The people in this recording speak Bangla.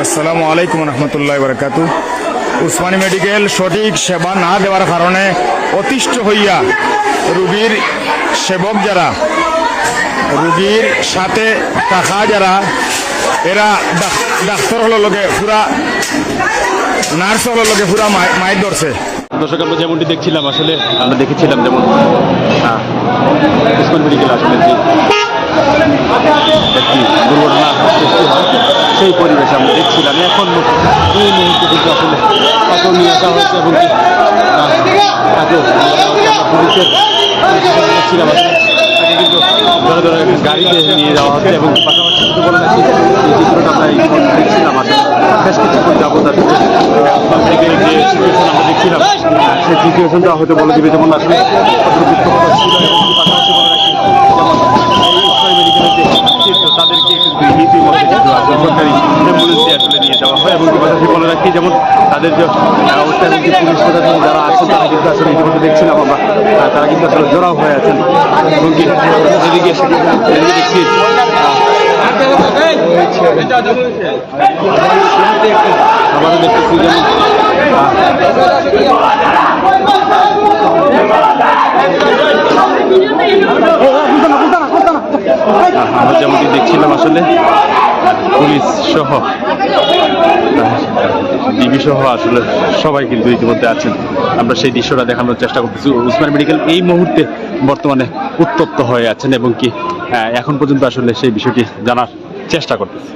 আসসালামু আলাইকুম রহমতুল্লাহ বরকাতু। উসমানী মেডিকেল সঠিক সেবা না দেওয়ার কারণে অতিষ্ঠ হইয়া রুগীর সেবক যারা, রুগীর সাথে থাকা যারা, এরা ডাক- ডাক্তার হলো লোকে পুরা, নার্স হলো লোকে পুরা মাইর ধরছে। দর্শক, আমরা যেমনটি দেখছিলাম, আসলে আমরা দেখেছিলাম যেমন উসমান মেডিকেল আসলে দুর্ঘটনা সেই পরিবেশ আমরা দেখছিলাম। এখন এই মুহূর্তে কিন্তু আসলে তাকেও নিয়ে আসা হয়েছে এবং তাকেও পুলিশের আসলে তাকে কিন্তু ধরে ধরে গাড়িতে নিয়ে যাওয়া হচ্ছে এবং পাশাপাশি কিছু বলে রাখি এই চিত্রটা আমরা এই দেখছিলাম আসলে বেশ কিছুক্ষণ যাবত আসলে উসমান যে সিচুয়েশন আমরা দেখছিলাম, সেই সিচুয়েশনটা হয়তো বলে দিবে যেমন আসলে ছিল এবং কি পাশাপাশি বলে রাখি যেমন এই উসমান মেডিকেলের যে চিত্র তাদেরকে কিন্তু ইতিমধ্যে কিন্তু আসলে সরকারি অ্যাম্বুলেন্সে আসলে নিয়ে যাওয়া হয় এবং পাশাপাশি বলে রাখি যেমন তাদের যে অবস্থা এবং পুলিশ প্রশাসন যারা আছেন তারা কিন্তু আসলে ইতিমধ্যে দেখছিলাম আমরা তারা কিন্তু আসলে জড়াও হয়ে আছেন। এবং কি এদিকে দেখছি আমাদের দেখতেছি যেমন যেমনটি দেখছিলাম আসলে সহ ডিবি সহ আসলে সবাই কিন্তু ইতিমধ্যে আছেন। আমরা সেই দৃশ্যটা দেখানোর চেষ্টা করতেছি। উসমান মেডিকেল এই মুহূর্তে বর্তমানে উত্তপ্ত হয়ে আছেন এবং কি এখন পর্যন্ত আসলে সেই বিষয়টি জানার চেষ্টা করতেছি।